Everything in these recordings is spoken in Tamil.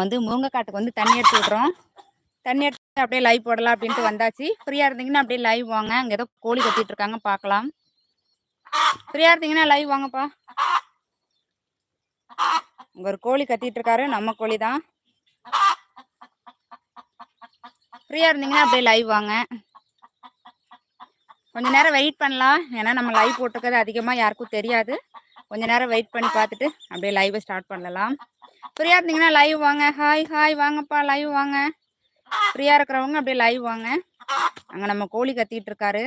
வந்து முருங்கைக்காட்டுக்கு வந்து தண்ணி எடுத்து விட்றோம். தண்ணி எடுத்து அப்படியே லைவ் போடலாம் அப்படின்ட்டு வந்தாச்சு. ஃப்ரீயாக இருந்தீங்கன்னா அப்படியே லைவ் வாங்க. அங்கே ஏதோ கோழி கட்டிட்டு இருக்காங்க பார்க்கலாம். ஃப்ரீயாக இருந்தீங்கன்னா லைவ் வாங்கப்பா. இங்கே ஒரு கோழி கத்திட்டு இருக்காரு நம்ம கோழி தான். ஃப்ரீயாக இருந்தீங்கன்னா அப்படியே லைவ் வாங்க. கொஞ்ச நேரம் வெயிட் பண்ணலாம். ஏன்னா நம்ம லைவ் போட்டுக்கிறது அதிகமாக யாருக்கும் தெரியாது. கொஞ்ச நேரம் வெயிட் பண்ணி பார்த்துட்டு அப்படியே லைவை ஸ்டார்ட் பண்ணலாம். ஃப்ரீயாக இருந்தீங்கன்னா லைவ் வாங்க. ஹாய் ஹாய் வாங்கப்பா லைவ் வாங்க. ஃப்ரீயாக இருக்கிறவங்க அப்படியே லைவ் வாங்க. அங்கே நம்ம கோழி கத்திட்டு இருக்காரு.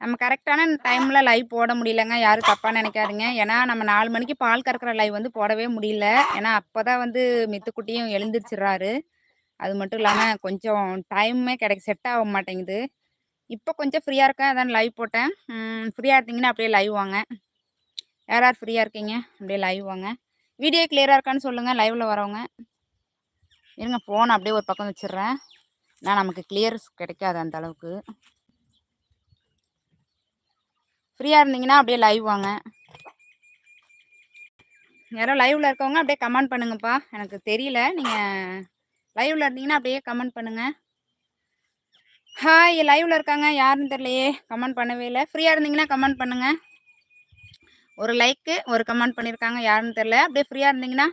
நம்ம கரெக்டான டைமில் லைவ் போட முடியலங்க. யாரும் தப்பாக நினைக்காதீங்க. ஏன்னா நம்ம நாலு மணிக்கு பால் கறக்கிற லைவ் வந்து போடவே முடியல. ஏன்னா அப்போ தான் வந்து மித்துக்குட்டியும் எழுந்திரிச்சிடுறாரு. அது மட்டும் இல்லாமல் கொஞ்சம் டைமே கிடைக்க செட் ஆக மாட்டேங்குது. இப்போ கொஞ்சம் ஃப்ரீயாக இருக்கேன். அதான் லைவ் போட்டேன். ஃப்ரீயாக இருந்தீங்கன்னா அப்படியே லைவ் வாங்க. யார் யார் ஃப்ரீயாக இருக்கீங்க? அப்படியே லைவ் வாங்க. வீடியோ கிளியராக இருக்கான்னு சொல்லுங்கள் லைவில் வரவங்க. இருங்க ஃபோன் அப்படியே ஒரு பக்கம் வச்சிடுறேன். நான் நமக்கு கிளியர்ஸ் கிடைக்காது அந்த அளவுக்கு. ஃப்ரீயாக இருந்தீங்கன்னா அப்படியே லைவ் வாங்க. யாரோ லைவில் இருக்கவங்க அப்படியே கமெண்ட் பண்ணுங்கப்பா. எனக்கு தெரியல. நீங்கள் லைவில் இருந்தீங்கன்னா அப்படியே கமெண்ட் பண்ணுங்கள் ஹாய் லைவில் இருக்காங்க. யாருன்னு தெரியலையே. கமெண்ட் பண்ணவே இல்லை. ஃப்ரீயாக இருந்தீங்கன்னா கமெண்ட் பண்ணுங்கள் ஒரு லைக்கு ஒரு கமெண்ட் பண்ணியிருக்காங்க யாருன்னு தெரில அப்படியே ஃப்ரீயாக இருந்தீங்கன்னா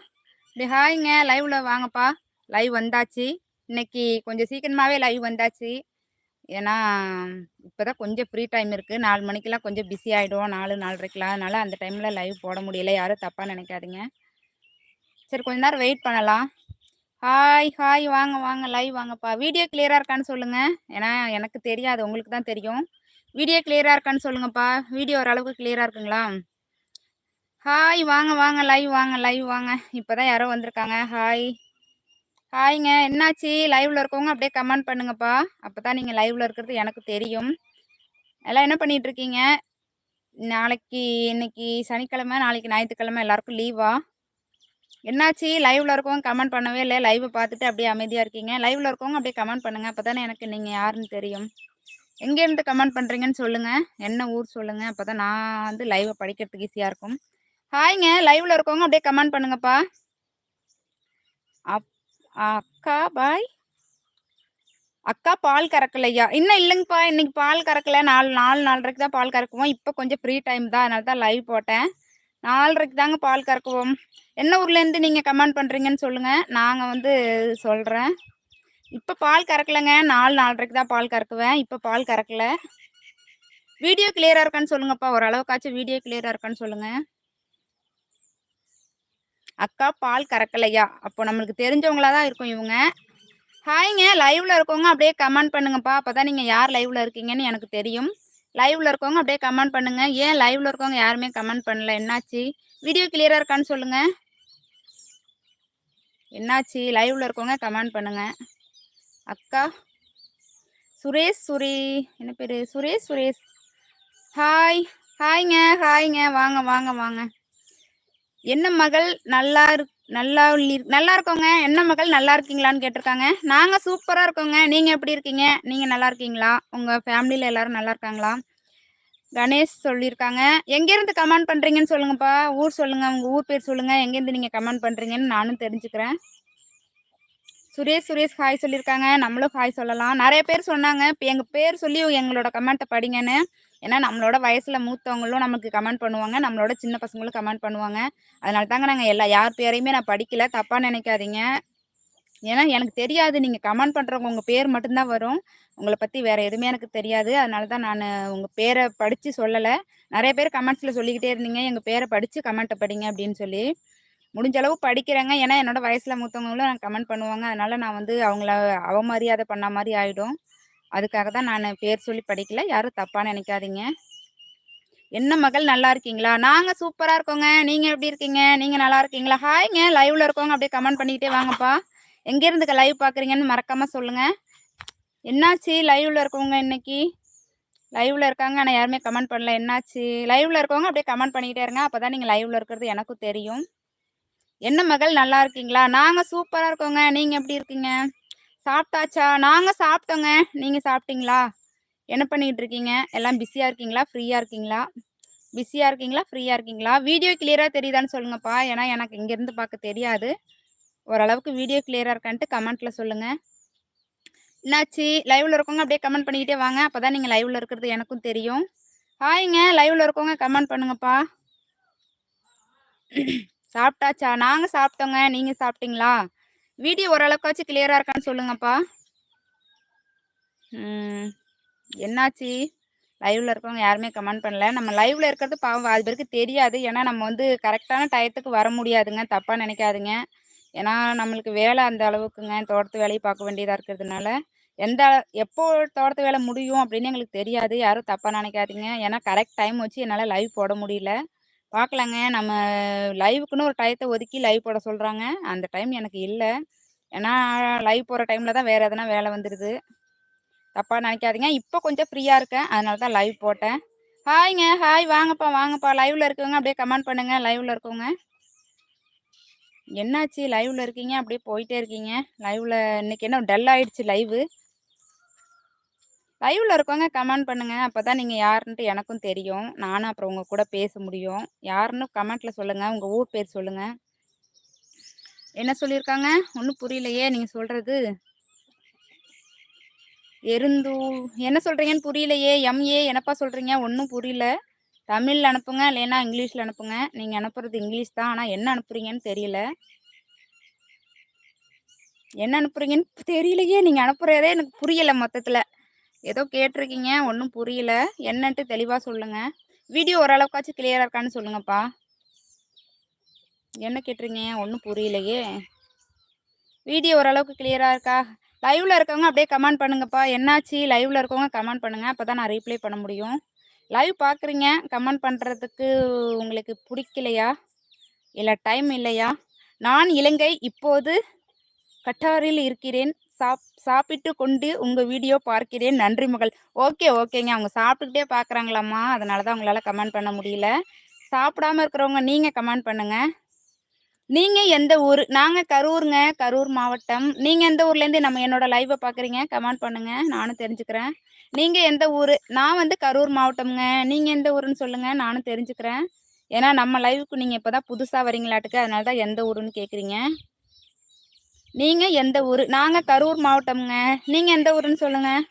அப்படியே ஹாய்ங்க லைவில் வாங்கப்பா. லைவ் வந்தாச்சு. இன்னைக்கு கொஞ்சம் சீக்கிரமாகவே லைவ் வந்தாச்சு. ஏன்னா இப்போ தான் கொஞ்சம் ஃப்ரீ டைம் இருக்குது நாலு மணிக்கெலாம் கொஞ்சம் பிஸி ஆகிடும் நாலு நாலரைக்கெலாம் அதனால் அந்த டைமில் லைவ் போட முடியல. யாரும் தப்பாக நினைக்காதீங்க. சரி கொஞ்ச நேரம் வெயிட் பண்ணலாம். ஹாய் ஹாய் வாங்க வாங்க லைவ் வாங்கப்பா. வீடியோ கிளியராக இருக்கான்னு சொல்லுங்கள் ஏன்னா எனக்கு தெரியாது. உங்களுக்கு தான் தெரியும். வீடியோ கிளியராக இருக்கான்னு சொல்லுங்கப்பா. வீடியோ ஓரளவுக்கு கிளியராக இருக்குங்களா? ஹாய் வாங்க வாங்க லைவ் வாங்க லைவ் வாங்க. இப்போ தான் யாரோ வந்திருக்காங்க. ஹாய் ஹாய்ங்க என்னாச்சு? லைவ்ல இருக்கவங்க அப்படியே கமெண்ட் பண்ணுங்கப்பா. அப்போ தான் நீங்கள் இருக்கிறது எனக்கு தெரியும். எல்லாம் என்ன பண்ணிகிட்ருக்கீங்க நாளைக்கு இன்னைக்கு சனிக்கிழமை நாளைக்கு ஞாயிற்றுக்கிழமை எல்லாருக்கும் லீவா என்னாச்சு? லைவ்ல இருக்கவங்க கமெண்ட் பண்ணவே இல்லை. லைவை பார்த்துட்டு அப்படியே அமைதியாக இருக்கீங்க. லைவ்ல இருக்கவங்க அப்படியே கமெண்ட் பண்ணுங்க. அப்பதானே எனக்கு நீங்கள் யாருன்னு தெரியும். எங்கேருந்து கமெண்ட் பண்ணுறீங்கன்னு சொல்லுங்கள் என்ன ஊர் சொல்லுங்கள் அப்போ தான் நான் வந்து லைவை படிக்கிறதுக்கு ஈஸியாக இருக்கும். ஹாய்ங்க லைவ்ல இருக்கவங்க அப்படியே கமெண்ட் பண்ணுங்கப்பா. அப் அக்கா பாய் அக்கா பால் கறக்கலையா? இன்னும் இல்லைங்கப்பா இன்னைக்கு பால் கறக்கல. நாலு நாலு நாலரைக்கு தான் பால் கறக்குவோம். இப்போ கொஞ்சம் ஃப்ரீ டைம் தான். அதனால தான் லைவ் போட்டேன். நாலரைக்கு தாங்க பால் கறக்குவோம். என்ன ஊர்லேருந்து நீங்கள் கமெண்ட் பண்ணுறீங்கன்னு சொல்லுங்கள் நாங்கள் வந்து சொல்கிறேன் இப்போ பால் கறக்கலைங்க. நாலு நாலரைக்கு தான் பால் கறக்குவேன். இப்போ பால் கறக்கலை. வீடியோ கிளியராக இருக்கான்னு சொல்லுங்கப்பா. ஓரளவுக்காச்சும் வீடியோ கிளியராக இருக்கான்னு சொல்லுங்கள் அக்கா பால் கறக்கலையா? அப்போ நம்மளுக்கு தெரிஞ்சவங்களா தான் இருக்கும் இவங்க. ஹாய்ங்க. லைவ்ல இருக்கவங்க அப்படியே கமெண்ட் பண்ணுங்கப்பா. அப்போ தான் நீங்கள் யார் லைவ்ல இருக்கீங்கன்னு எனக்கு தெரியும். லைவ்ல இருக்கவங்க அப்படியே கமெண்ட் பண்ணுங்கள் ஏன் லைவ்ல இருக்கவங்க யாருமே கமெண்ட் பண்ணல? என்னாச்சு? வீடியோ கிளியரா இருக்கான்னு சொல்லுங்கள் என்னாச்சு? லைவ்ல இருக்கவங்க கமெண்ட் பண்ணுங்கள் அக்கா. சுரேஷ் சுரி. என்ன பேர்? சுரேஷ் சுரேஷ். ஹாய் ஹாய்ங்க ஹாய்ங்க வாங்க வாங்க வாங்க. என்ன மகள் நல்லா இரு நல்லா நல்லா இருக்கோங்க. என்ன மகள் நல்லா இருக்கீங்களான்னு கேட்டிருக்காங்க. நாங்கள் சூப்பராக இருக்கோங்க. நீங்கள் எப்படி இருக்கீங்க? நீங்கள் நல்லா இருக்கீங்களா? உங்கள் ஃபேமிலியில் எல்லாரும் நல்லா இருக்காங்களா? கணேஷ் சொல்லியிருக்காங்க. எங்கேருந்து கமெண்ட் பண்ணுறீங்கன்னு சொல்லுங்கப்பா. ஊர் சொல்லுங்கள் உங்கள் ஊர் பேர் சொல்லுங்கள் எங்கேருந்து நீங்கள் கமெண்ட் பண்ணுறீங்கன்னு நானும் தெரிஞ்சுக்கிறேன். சுரேஷ் சுரேஷ் ஹாய் சொல்லியிருக்காங்க. நம்மளும் ஹாய் சொல்லலாம். நிறைய பேர் சொன்னாங்க. இப்போ எங்கள் பேர் சொல்லி எங்களோட கமெண்ட்டை படிங்கன்னு. ஏன்னா நம்மளோட வயசில் மூத்தவங்களும் நமக்கு கமெண்ட் பண்ணுவாங்க நம்மளோட சின்ன பசங்களும் கமெண்ட் பண்ணுவாங்க. அதனால தாங்க நாங்கள் எல்லா யார் பேரையுமே நான் படிக்கல தப்பாக நினைக்காதீங்க. ஏன்னா எனக்கு தெரியாது நீங்கள் கமெண்ட் பண்ணுறவங்க உங்கள் பேர் மட்டும்தான் வரும். உங்களை பற்றி வேறு எதுவுமே எனக்கு தெரியாது. அதனால தான் நான் உங்கள் பேரை படித்து சொல்லலை. நிறைய பேர் கமெண்ட்ஸில் சொல்லிக்கிட்டே இருந்தீங்க. எங்கள் பேரை படித்து கமெண்ட்டை படிங்க அப்படின்னு சொல்லி. முடிஞ்ச அளவு படிக்கிறேங்க. ஏன்னா என்னோடய வயசில் மூத்தவங்களும் நான் கமெண்ட் பண்ணுவாங்க. அதனால் நான் வந்து அவங்கள அவமரியாதை பண்ண மாதிரி ஆகிடும் அதுக்காக தான் நான் பேர் சொல்லி படிக்கல. யாரும் தப்பாக நினைக்காதீங்க. என்ன மகள் நல்லா இருக்கீங்களா? நாங்கள் சூப்பராக இருக்கோங்க. நீங்கள் எப்படி இருக்கீங்க? நீங்கள் நல்லா இருக்கீங்களா? ஹாய்ங்க. லைவில் இருக்கவங்க அப்படியே கமெண்ட் பண்ணிக்கிட்டே வாங்கப்பா. எங்கேருந்து லைவ் பார்க்குறீங்கன்னு மறக்காமல் சொல்லுங்கள் என்னாச்சு? லைவில் இருக்கவங்க இன்னைக்கு? லைவில் இருக்காங்க. ஆனால் யாருமே கமெண்ட் பண்ணல. என்னாச்சு? லைவில் இருக்கவங்க அப்படியே கமெண்ட் பண்ணிக்கிட்டே இருங்க. அப்போ தான் நீங்கள் லைவில் இருக்கிறது எனக்கும் தெரியும். என்ன மகள் நல்லா இருக்கீங்களா? நாங்கள் சூப்பராக இருக்கோங்க. நீங்கள் எப்படி இருக்கீங்க? சாப்பிட்டாச்சா? நாங்கள் சாப்பிட்டோங்க. நீங்கள் சாப்பிட்டீங்களா? என்ன பண்ணிகிட்டு இருக்கீங்க? எல்லாம் பிஸியாக இருக்கீங்களா? ஃப்ரீயாக இருக்கீங்களா? பிஸியாக இருக்கீங்களா? ஃப்ரீயாக இருக்கீங்களா? வீடியோ கிளியராக தெரியுதான்னு சொல்லுங்கப்பா. ஏன்னா எனக்கு இங்கேருந்து பார்க்க தெரியாது. ஓரளவுக்கு வீடியோ கிளியராக இருக்கான்ட்டு கமெண்ட்டில் சொல்லுங்கள் என்னாச்சு? லைவில் இருக்கவங்க அப்படியே கமெண்ட் பண்ணிக்கிட்டே வாங்க. அப்போ தான் நீங்கள் லைவில் இருக்கிறது எனக்கும் தெரியும். ஹாய்ங்க. லைவில் இருக்கவங்க கமெண்ட் பண்ணுங்கப்பா. சாப்பிட்டாச்சா? நாங்கள் சாப்பிட்டோங்க. நீங்கள் சாப்பிட்டீங்களா? வீடியோ ஓரளவுக்காச்சும் கிளியரா இருக்கான்னு சொல்லுங்கப்பா. என்னாச்சு? லைவ்ல இருக்கவங்க யாருமே கமெண்ட் பண்ணல. நம்ம லைவில் இருக்கிறது பாவம் அது பேருக்கு தெரியாது. ஏன்னா நம்ம வந்து கரெக்டான டயத்துக்கு வர முடியாதுங்க. தப்பாக நினைக்காதுங்க. ஏன்னா நம்மளுக்கு வேலை அந்த அளவுக்குங்க. தோட்டத்து வேலையை பார்க்க வேண்டியதாக இருக்கிறதுனால. எந்த எப்போ தோட்டத்து வேலை முடியும் அப்படின்னு எங்களுக்கு தெரியாது. யாரும் தப்பாக நினைக்காதீங்க. ஏன்னா கரெக்ட் டைம் வச்சு என்னால் லைவ் போட முடியல. பார்க்கலாங்க நம்ம லைவுக்குன்னு ஒரு டயத்தை ஒதுக்கி லைவ் போட சொல்கிறாங்க அந்த டைம் எனக்கு இல்லை. ஏன்னா லைவ் போகிற டைமில் தான் வேறு எதனா வேலை வந்துடுது தப்பாக நினைக்காதீங்க. இப்போ கொஞ்சம் ஃப்ரீயாக இருக்கேன். அதனால தான் லைவ் போட்டேன். ஹாய்ங்க. ஹாய். வாங்கப்பா வாங்கப்பா. லைவில் இருக்கவங்க அப்படியே கமெண்ட் பண்ணுங்கள் லைவில் இருக்கவங்க. என்னாச்சு? லைவில் இருக்கீங்க? அப்படியே போயிட்டே இருக்கீங்க. லைவில் இன்னைக்கு என்ன டல் ஆயிடுச்சு லைவு. லைவில் இருக்கவங்க கமெண்ட் பண்ணுங்கள் அப்போ தான் நீங்கள் யாருன்ட்டு எனக்கும் தெரியும். நானும் அப்புறம் உங்கள் கூட பேச முடியும். யாருன்னு கமெண்ட்டில் சொல்லுங்கள் உங்கள் ஊர் பேர் சொல்லுங்கள் என்ன சொல்லியிருக்காங்க ஒன்றும் புரியலையே. நீங்கள் சொல்கிறது எருந்து என்ன சொல்கிறீங்கன்னு புரியலையே. எம்ஏ என்னப்பா சொல்கிறீங்க ஒன்றும் புரியல. தமிழில் அனுப்புங்க. இல்லைன்னா இங்கிலீஷில் அனுப்புங்க. நீங்கள் அனுப்புறது இங்கிலீஷ் தான். ஆனால் என்ன அனுப்புறீங்கன்னு தெரியல. என்ன அனுப்புறீங்கன்னு தெரியலையே. நீங்கள் அனுப்புகிறதே எனக்கு புரியலை மொத்தத்தில். ஏதோ கேட்டிருக்கீங்க ஒன்றும் புரியல. என்னன்ட்டு தெளிவாக சொல்லுங்கள் வீடியோ ஓரளவுக்காச்சும் கிளியராக இருக்கான்னு சொல்லுங்கப்பா. என்ன கேட்டிருக்கீங்க? ஒன்றும் புரியலையே. வீடியோ ஓரளவுக்கு கிளியராக இருக்கா? லைவில் இருக்கவங்க அப்படியே கமெண்ட் பண்ணுங்கப்பா. என்னாச்சு? லைவில் இருக்கவங்க கமெண்ட் பண்ணுங்கள் அப்போ தான் நான் ரீப்ளை பண்ண முடியும். லைவ் பார்க்குறீங்க கமெண்ட் பண்ணுறதுக்கு உங்களுக்கு பிடிக்கலையா? இல்லை டைம் இல்லையா? நான் இலங்கை இப்போது கட்டாரில் இருக்கிறேன். சாப் சாப்பிட்டு கொண்டு உங்கள் வீடியோ பார்க்கிறேன். நன்றி மகள். ஓகே ஓகேங்க. அவங்க சாப்பிட்டுக்கிட்டே பார்க்குறாங்களாம்மா. அதனால தான் உங்களால் கமெண்ட் பண்ண முடியல. சாப்பிடாம இருக்கிறவங்க நீங்கள் கமெண்ட் பண்ணுங்கள் நீங்கள் எந்த ஊர்? நாங்கள் கரூருங்க. கரூர் மாவட்டம். நீங்கள் எந்த ஊர்லேருந்து நம்ம என்னோட லைவை பார்க்குறீங்க? கமெண்ட் பண்ணுங்கள் நானும் தெரிஞ்சுக்கிறேன். நீங்கள் எந்த ஊர்? நான் வந்து கரூர் மாவட்டம்ங்க. நீங்கள் எந்த ஊருன்னு சொல்லுங்கள் நானும் தெரிஞ்சுக்கிறேன். ஏன்னா நம்ம லைவுக்கு நீங்கள் இப்போ தான் புதுசாக வரீங்களாட்டுக்கு. அதனால தான் எந்த ஊருன்னு கேட்குறீங்க நீங்கள் எந்த ஊர்? நாங்கள் கரூர் மாவட்டம்ங்க. நீங்கள் எந்த ஊருன்னு சொல்லுங்கள்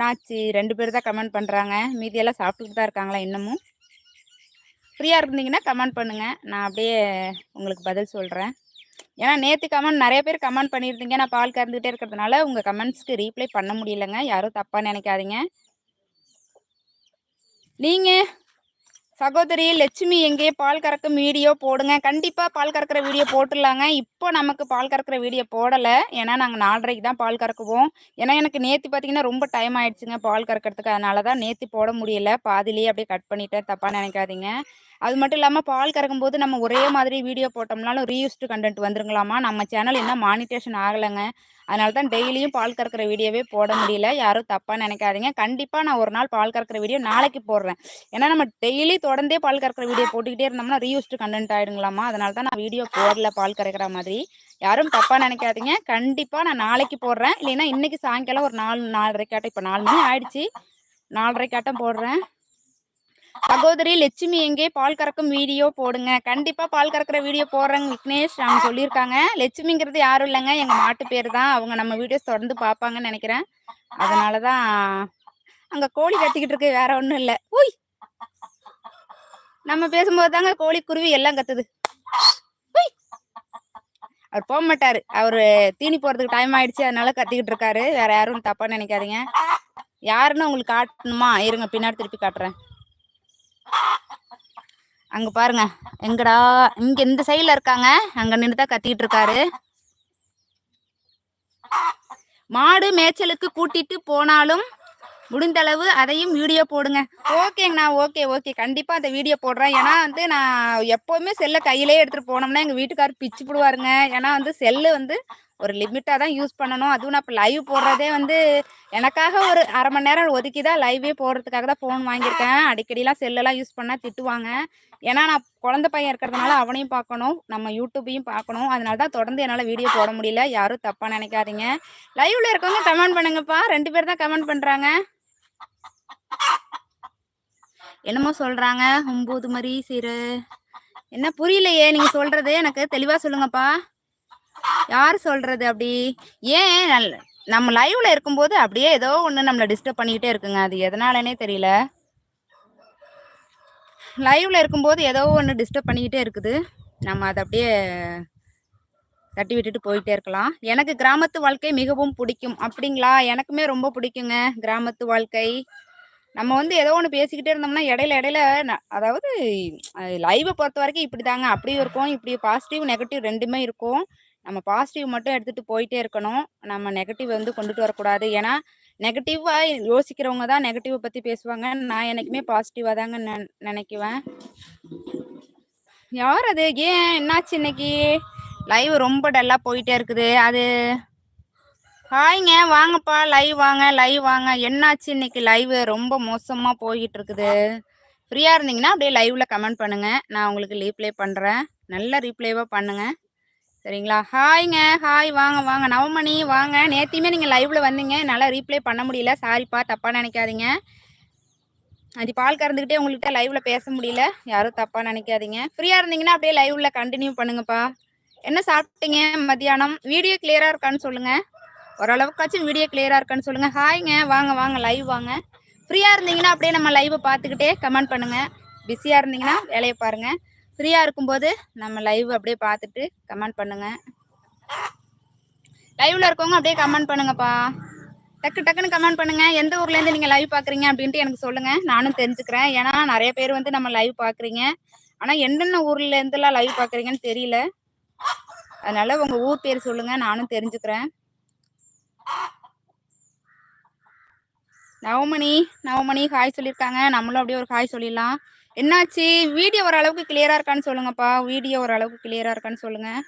நாச்சி ரெண்டு பேர் தான் கமெண்ட் பண்ணுறாங்க மீதியெல்லாம் சாப்பிட்டுட்டு தான் இருக்காங்களா இன்னமும்? ஃப்ரீயாக இருந்தீங்கன்னா கமெண்ட் பண்ணுங்கள் நான் அப்படியே உங்களுக்கு பதில் சொல்கிறேன் ஏன்னா நேற்று கமெண்ட் நிறைய பேர் கமெண்ட் பண்ணியிருந்தீங்க. நான் பால் கறந்துகிட்டே இருக்கிறதுனால உங்கள் கமெண்ட்ஸ்க்கு ரீப்ளை பண்ண முடியலங்க. யாரும் தப்பாக நினைக்காதீங்க. நீங்கள் சகோதரி லட்சுமி எங்கே பால் கறக்கும் வீடியோ போடுங்க. கண்டிப்பாக பால் கறக்கிற வீடியோ போட்டுடலாங்க. இப்போ நமக்கு பால் கறக்கிற வீடியோ போடலை. ஏன்னா நாங்கள் நாலரைக்கு தான் பால் கறக்குவோம். ஏன்னா எனக்கு நேற்று பார்த்தீங்கன்னா ரொம்ப டைம் ஆயிடுச்சுங்க பால் கறக்கிறதுக்கு. அதனால தான் நேற்று போட முடியல. பாதிலேயே அப்படியே கட் பண்ணிட்டேன். தப்பாக நினைக்காதீங்க. அது மட்டும் இல்லாமல் பால் கறக்கும் போது நம்ம ஒரே மாதிரி வீடியோ போட்டோம்னாலும் ரீயூஸ்டு கண்டென்ட் வந்துருங்களாமா? நம்ம சேனல் இன்னும் மானிட்டேஷன் ஆகலைங்க. அதனால தான் டெய்லியும் பால் கறக்கிற வீடியோவே போட முடியல. யாரும் தப்பாக நினைக்காதீங்க. கண்டிப்பாக நான் ஒரு நாள் பால் கறக்கிற வீடியோ நாளைக்கு போடுறேன். ஏன்னா நம்ம டெய்லி தொடர்ந்தே பால் கறக்கிற வீடியோ போட்டுக்கிட்டே இருந்தோம்னா ரீயூஸ்டு கண்டென்ட் ஆகிடுங்களாமா அதனால தான் நான் வீடியோ போடல பால் கறக்கிற மாதிரி. யாரும் தப்பாக நினைக்காதீங்க. கண்டிப்பாக நான் நாளைக்கு போடுறேன். இல்லைன்னா இன்றைக்கி சாயங்காலம் ஒரு நாலு நாலரைக்காட்டம் இப்போ நாலு மணி ஆயிடுச்சு. நாலரைக்காட்டம் போடுறேன். சகோதரி லட்சுமி எங்கே? பால் கறக்கும் வீடியோ போடுங்க. கண்டிப்பாக பால் கறக்கிற வீடியோ போடுறேங்க விக்னேஷ் அவங்க சொல்லியிருக்காங்க. லட்சுமிங்கிறது யாரும் இல்லைங்க. எங்கள் மாட்டு பேர் தான். அவங்க நம்ம வீடியோஸ் தொடர்ந்து பார்ப்பாங்கன்னு நினைக்கிறேன். அதனாலதான் தான் அங்கே கோழி கத்திக்கிட்டு இருக்கு. வேற ஒன்றும் இல்லை. உய் நம்ம பேசும்போது தாங்க கோழி குருவி எல்லாம் கத்துது. அவர் போக மாட்டாரு. அவரு தீனி போறதுக்கு டைம் ஆயிடுச்சு. அதனால கத்திக்கிட்டு இருக்காரு. வேற யாரும் தப்பா நினைக்காதீங்க. யாருன்னு உங்களுக்கு காட்டணுமா? இருங்க பின்னாடி திருப்பி காட்டுறேன். அங்கே பாருங்க. எங்கடா? இங்கே இந்த சைடில் இருக்காங்க. அங்கே நின்று தான் கத்திக்கிட்டு இருக்காரு. மாடு மேய்ச்சலுக்கு கூட்டிட்டு போனாலும் முடிந்தளவு அதையும் வீடியோ போடுங்க. ஓகேங்கண்ணா ஓகே ஓகே கண்டிப்பாக அந்த வீடியோ போடுறேன். ஏன்னா வந்து நான் எப்போவுமே செல்லை கையிலே எடுத்துகிட்டு போனோம்னா எங்கள் வீட்டுக்காரர் பிச்சு போடுவாருங்க. ஏன்னா வந்து செல்லு வந்து ஒரு லிமிட்டாக தான் யூஸ் பண்ணணும். அதுவும் நான் இப்போ லைவ் போடுறதே வந்து எனக்காக ஒரு அரை மணி நேரம் ஒதுக்கி தான் லைவே போடுறதுக்காக தான் ஃபோன் வாங்கியிருக்கேன். அடிக்கடிலாம் செல்லெல்லாம் யூஸ் பண்ணால் திட்டுவாங்க. ஏன்னா நான் குழந்த பையன் இருக்கிறதுனால அவனையும் பார்க்கணும். நம்ம யூடியூப்பையும் பார்க்கணும். அதனால தான் தொடர்ந்து என்னால் வீடியோ போட முடியல. யாரும் தப்பாக நினைக்காதீங்க. லைவில் இருக்கவங்க கமெண்ட் பண்ணுங்கப்பா. ரெண்டு பேர் தான் கமெண்ட் பண்ணுறாங்க என்னமோ சொல்கிறாங்க ஒம்பது மாதிரி சிறு. என்ன புரியலையே நீங்கள் சொல்கிறது எனக்கு தெளிவாக சொல்லுங்கப்பா. யார் சொல்றது அப்படி? ஏன் நம்ம லைவ்ல இருக்கும்போது அப்படியே ஏதோ ஒன்று நம்மளை டிஸ்டர்ப் பண்ணிக்கிட்டே இருக்குங்க. அது எதனாலனே தெரியல. லைவ்ல இருக்கும்போது ஏதோ ஒன்று டிஸ்டர்ப் பண்ணிக்கிட்டே இருக்குது. நம்ம அதை அப்படியே தட்டி விட்டுட்டு போயிட்டே இருக்கலாம். எனக்கு கிராமத்து வாழ்க்கை மிகவும் பிடிக்கும். அப்படிங்களா? எனக்குமே ரொம்ப பிடிக்குங்க கிராமத்து வாழ்க்கை. நம்ம வந்து ஏதோ ஒன்று பேசிக்கிட்டே இருந்தோம்னா இடையில இடையில அதாவது லைவை பொறுத்த வரைக்கும் இப்படி தாங்க அப்படியும் இருக்கும் இப்படி பாசிட்டிவ் நெகட்டிவ் ரெண்டுமே இருக்கும். நம்ம பாசிட்டிவ் மட்டும் எடுத்துகிட்டு போயிட்டே இருக்கணும். நம்ம நெகட்டிவ் வந்து கொண்டுட்டு வரக்கூடாது. ஏன்னா நெகட்டிவாக யோசிக்கிறவங்க தான் நெகட்டிவை பற்றி பேசுவாங்க. நான் எனக்குமே பாசிட்டிவாக தாங்க நினைக்குவேன். யார் அது? ஏன்? என்னாச்சு இன்னைக்கு? லைவ் ரொம்ப டல்லாக போயிட்டே இருக்குது. அது ஹாய்ங்க வாங்கப்பா. லைவ் வாங்க லைவ் வாங்க. என்னாச்சு இன்னைக்கு லைவ் ரொம்ப மோசமாக போய்கிட்டு இருக்குது ஃப்ரீயாக இருந்தீங்கன்னா அப்படியே லைவில் கமெண்ட் பண்ணுங்கள் நான் உங்களுக்கு ரீப்ளே பண்ணுறேன் நல்ல ரீப்ளேவாக பண்ணுங்கள் சரிங்களா? ஹாய்ங்க ஹாய். வாங்க வாங்க. நவமணி வாங்க. நேத்தியுமே நீங்கள் லைவில் வந்தீங்க. என்னால் ரீப்ளே பண்ண முடியல. சாரிப்பா தப்பாக நினைக்காதீங்க. அது பால் கறந்துக்கிட்டே உங்கள்கிட்ட லைவில் பேச முடியல. யாரும் தப்பாக நினைக்காதீங்க. ஃப்ரீயாக இருந்தீங்கன்னா அப்படியே லைவில் கண்டினியூ பண்ணுங்கப்பா. என்ன சாப்பிட்டீங்க மத்தியானம்? வீடியோ கிளியராக இருக்கான்னு சொல்லுங்கள் ஓரளவுக்காச்சும் வீடியோ கிளியராக இருக்கான்னு சொல்லுங்கள் ஹாய்ங்க வாங்க வாங்க. லைவ் வாங்க. ஃப்ரீயாக இருந்தீங்கன்னா அப்படியே நம்ம லைவை பார்த்துக்கிட்டே கமெண்ட் பண்ணுங்கள் பிஸியாக இருந்தீங்கன்னா வேலையை பாருங்கள் ஃப்ரீயாக இருக்கும்போது நம்ம லைவ் அப்படியே பார்த்துட்டு கமெண்ட் பண்ணுங்கள் லைவில் இருக்கவங்க அப்படியே கமெண்ட் பண்ணுங்கப்பா. டக்கு டக்குன்னு கமெண்ட் பண்ணுங்கள் எந்த ஊர்லேருந்து நீங்கள் லைவ் பார்க்குறீங்க அப்படின்ட்டு எனக்கு சொல்லுங்கள் நானும் தெரிஞ்சுக்கிறேன். ஏன்னா நிறைய பேர் வந்து நம்ம லைவ் பார்க்குறீங்க. ஆனால் என்னென்ன ஊர்லேருந்துலாம் லைவ் பார்க்குறீங்கன்னு தெரியல. அதனால் உங்கள் ஊர் பேர் சொல்லுங்கள் நானும் தெரிஞ்சுக்கிறேன். நவமணி நவமணி ஹாய் சொல்லியிருக்காங்க. நம்மளும் அப்படியே ஒரு ஹாய் சொல்லிடலாம். என்னாச்சு? வீடியோ ஓரளவுக்கு கிளியராக இருக்கான்னு சொல்லுங்கப்பா. வீடியோ ஓரளவுக்கு கிளியராக இருக்கான்னு சொல்லுங்கள்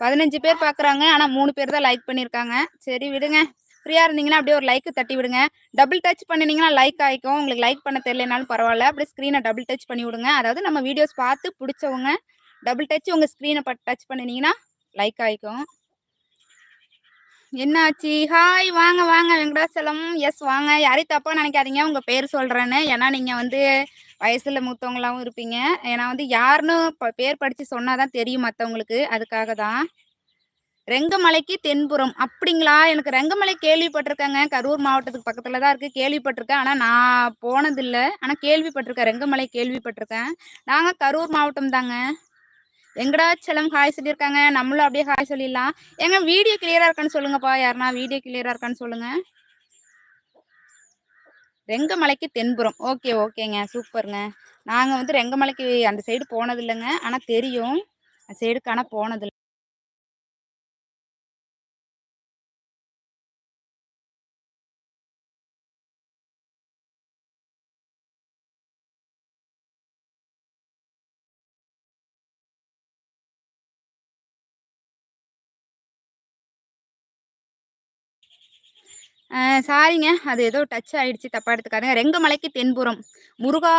பதினஞ்சு பேர் பார்க்குறாங்க ஆனால் மூணு பேர் தான் லைக் பண்ணியிருக்காங்க சரி விடுங்க. ஃப்ரீயாக இருந்தீங்கன்னா அப்படியே ஒரு லைக்கு தட்டி விடுங்க. டபுள் டச் பண்ணினீங்கன்னா லைக் ஆகிக்கும் உங்களுக்கு லைக் பண்ண தெரியலனாலும் பரவாயில்ல. அப்படியே ஸ்க்ரீனை டபுள் டச் பண்ணி விடுங்க. அதாவது நம்ம வீடியோஸ் பார்த்து பிடிச்சவங்க டபுள் டச் உங்கள் ஸ்க்ரீனை டச் பண்ணினீங்கன்னா லைக் ஆகிக்கும் என்னாச்சு? ஹாய் வாங்க வாங்க வெங்கடாசலம். எஸ் வாங்க. யாரையும் தப்பாக நினைக்காதீங்க. உங்கள் பேர் சொல்கிறேன்னு ஏன்னா நீங்கள் வந்து வயசில் மூத்தவங்களாகவும் இருப்பீங்க. ஏன்னா வந்து யாருன்னு பேர் படித்து சொன்னாதான் தெரியும் மற்றவங்களுக்கு அதுக்காக தான். ரெங்கமலைக்கு தென்புறம் அப்படிங்களா? எனக்கு ரெங்கமலை கேள்விப்பட்டிருக்கேங்க. கரூர் மாவட்டத்துக்கு பக்கத்தில் தான் இருக்குது கேள்விப்பட்டிருக்கேன். ஆனால் நான் போனதில்லை. ஆனால் கேள்விப்பட்டிருக்கேன். ரெங்கமலை கேள்விப்பட்டிருக்கேன். நாங்கள் கரூர் மாவட்டம் தாங்க. வெங்கடாச்சலம் ஹாய் சொல்லியிருக்காங்க. நம்மளும் அப்படியே ஹாய் சொல்லிடலாம். எங்க வீடியோ கிளியரா இருக்கான்னு சொல்லுங்கப்பா. யாருன்னா வீடியோ கிளியரா இருக்கான்னு சொல்லுங்க. ரெங்கமலைக்கு தென்புறம். ஓகே ஓகேங்க. சூப்பருங்க. நாங்கள் வந்து ரெங்கமலைக்கு அந்த சைடு போனதில்லைங்க. ஆனால் தெரியும். அந்த சைடுக்கு ஆனால் போனதில்லை. சாரிங்க. அது ஏதோ டச் ஆயிடுச்சு. தப்பா எடுத்துக்காதுங்க. ரெங்கமலைக்கு தென்புறம். முருகா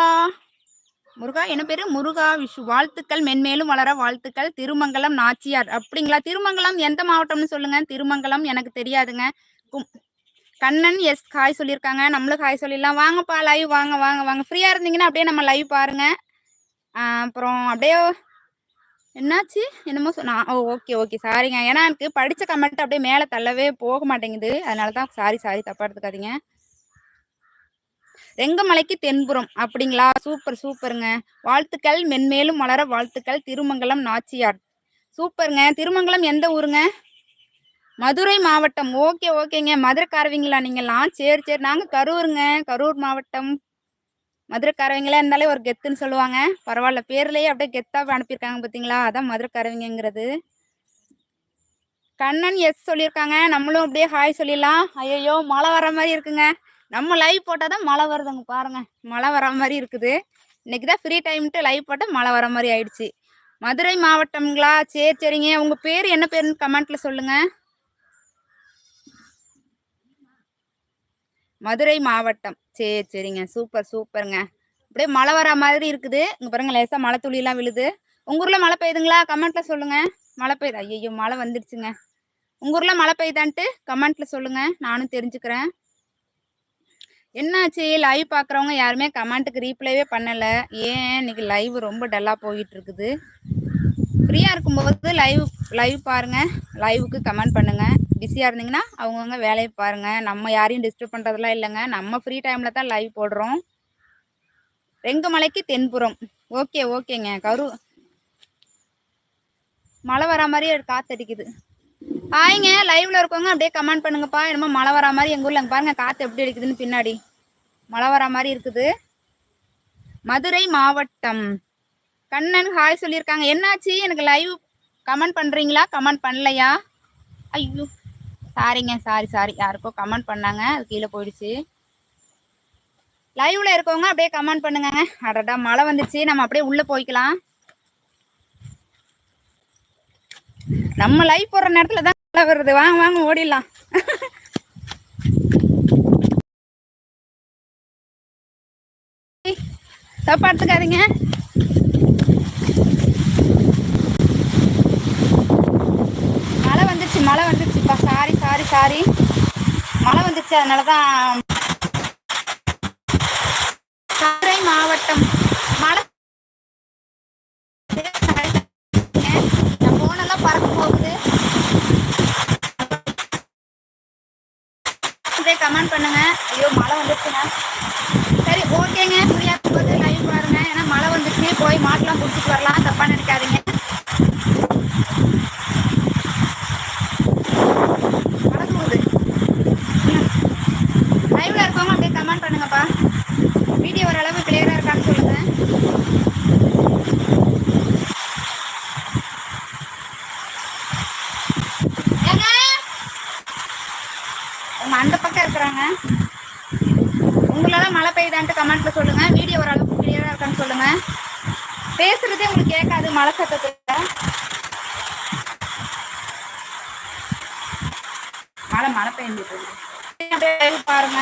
முருகா என்ன பேரு? முருகா விஷு வாழ்த்துக்கள். மென்மேலும் வளர வாழ்த்துக்கள். திருமங்கலம் நாச்சியார். அப்படிங்களா? திருமங்கலம் எந்த மாவட்டம்னு சொல்லுங்க. திருமங்கலம் எனக்கு தெரியாதுங்க. கண்ணன் எஸ் காய் சொல்லியிருக்காங்க. நம்மளும் காய் சொல்லிடலாம். வாங்கப்பா லைவ் வாங்க வாங்க வாங்க. ஃப்ரீயாக இருந்தீங்கன்னா அப்படியே நம்ம லைவ் பாருங்க. அப்புறம் அப்படியே என்னாச்சு? என்னமோ சொன்னா ஓ ஓகே ஓகே சாரிங்க. ஏன்னா எனக்கு படித்த கமெண்ட் அப்படியே மேலே தள்ளவே போக மாட்டேங்குது. அதனால தான் சாரி சாரி தப்பாக எடுத்துக்காதீங்க. ரெங்கமலைக்கு தென்புறம் அப்படிங்களா? சூப்பர் சூப்பருங்க. வாழ்த்துக்கள் மென்மேலும் மலர வாழ்த்துக்கள் திருமங்கலம் நாச்சியார். சூப்பருங்க. திருமங்கலம் எந்த ஊருங்க? மதுரை மாவட்டம். ஓகே ஓகேங்க. மதுரைக்காரவிங்களா நீங்களாம் சரி சரி. நாங்கள் கரூருங்க. கரூர் மாவட்டம். மதுரைக்காரவங்களா இருந்தாலே ஒரு கெத்துன்னு சொல்லுவாங்க. பரவாயில்ல பேர்லேயே அப்படியே கெத்தாக அனுப்பியிருக்காங்க பார்த்தீங்களா அதான் மதுரைக்காரவங்கிறது கண்ணன் எஸ் சொல்லியிருக்காங்க. நம்மளும் அப்படியே ஹாய் சொல்லிடலாம். ஐயோ மழை வர மாதிரி இருக்குங்க. நம்ம லைவ் போட்டால் தான் மழை வருதுங்க பாருங்க. மழை வர மாதிரி இருக்குது. இன்னைக்கு தான் ஃப்ரீ டைம்ட்டு லைவ் போட்டால் மழை வர மாதிரி ஆயிடுச்சு. மதுரை மாவட்டம்ங்களா? சரி சரிங்க. உங்கள் பேர் என்ன பேருன்னு கமெண்ட்டில் சொல்லுங்கள் மதுரை மாவட்டம். சரி சரிங்க. சூப்பர் சூப்பருங்க. அப்படியே மழை வர மாதிரி இருக்குது. இங்கே பாருங்க லேசாக மழை துளியெல்லாம் விழுது. உங்கள் ஊரில் மழை பெய்யுதுங்களா? கமெண்ட்டில் சொல்லுங்கள் மழை பெய்யுது. ஐயோ மழை வந்துடுச்சுங்க உங்கள் ஊரில் மழை பெய்யுதான்ட்டு கமெண்ட்டில் சொல்லுங்கள் நானும் தெரிஞ்சுக்கிறேன். என்னாச்சு? லைவ் பார்க்குறவங்க யாருமே கமெண்ட்டுக்கு ரீப்ளைவே பண்ணலை. ஏன் இன்னைக்கு லைவ் ரொம்ப டல்லாக போயிட்டு இருக்குது. ஃப்ரீயாக இருக்கும்போது லைவ் லைவ் பாருங்கள் லைவுக்கு கமெண்ட் பண்ணுங்கள் பிஸியாக இருந்தீங்கன்னா அவங்கவுங்க வேலையை பாருங்கள் நம்ம யாரையும் டிஸ்டர்ப் பண்ணுறதுலாம் இல்லைங்க. நம்ம ஃப்ரீ டைமில் தான் லைவ் போடுறோம். ரெங்கமலைக்கு தென்புறம். ஓகே ஓகேங்க கரு மழை வரா மாதிரி காத்தடிக்குது ஆயிங்க லைவ்ல இருக்கவங்க அப்படியே கமெண்ட் பண்ணுங்கப்பா. என்னமோ மழை வரா மாதிரி எங்கள் ஊரில் பாருங்க காற்று எப்படி அடிக்குதுன்னு பின்னாடி. மழை வரா மாதிரி இருக்குது. மதுரை மாவட்டம். கண்ணன் ஹாய் சொல்லியிருக்காங்க. என்னாச்சு? எனக்கு லைவ் கமெண்ட் பண்ணுறீங்களா கமெண்ட் பண்ணலையா? ஐயோ. சாரிங்க சாரி சாரி யாருக்கோ கமெண்ட் பண்ணாங்க. அது கீழே போயிடுச்சு. லைவ்ல இருக்கவங்க அப்படியே கமெண்ட் பண்ணுங்க அடடா மழை வந்துச்சு நம்ம அப்படியே உள்ள போய்க்கலாம். நம்ம லைவ் போடுற நேரத்துல தான் மழை வருது. வாங்க வாங்க ஓடிடலாம். தப்பா எடுத்துக்காதீங்க மழை வந்துச்சு மழை வந்துச்சுப்பா சாரி. மழை வந்துச்சு அதனால தான் மதுரை மாவட்டம். மழை போனெல்லாம் பறக்க போகுது. கமெண்ட் பண்ணுங்க. ஐயோ மழை வந்துருச்சுங்க. சரி ஓகேங்க. ஃப்ரீயாக போது லைவ் பாருங்க. ஏன்னா மழை வந்துருச்சு போய் மாட்டெல்லாம் பிடிச்சிட்டு வரலாம். தப்பா நினைக்காதீங்க மழை தூங்குது லைவ்ல இருக்கவங்க அப்படியே கமெண்ட் பண்ணுங்கப்பா வீடியோ ஓரளவு கிளியராக இருக்கான்னு சொல்லுங்க. ஏங்க? அந்த பக்கம் இருக்கிறாங்க. உங்களால மழை பெய்யுதான்ட்டு கமெண்ட்ல சொல்லுங்க. வீடியோ ஓரளவுக்கு கிளியரா இருக்கான்னு சொல்லுங்க. பேசுறதே உங்களுக்கு கேட்காது மழை சத்தத்துல. மழை மழை பெய்ஞ்சிட்டு இருக்கு. பாருங்க.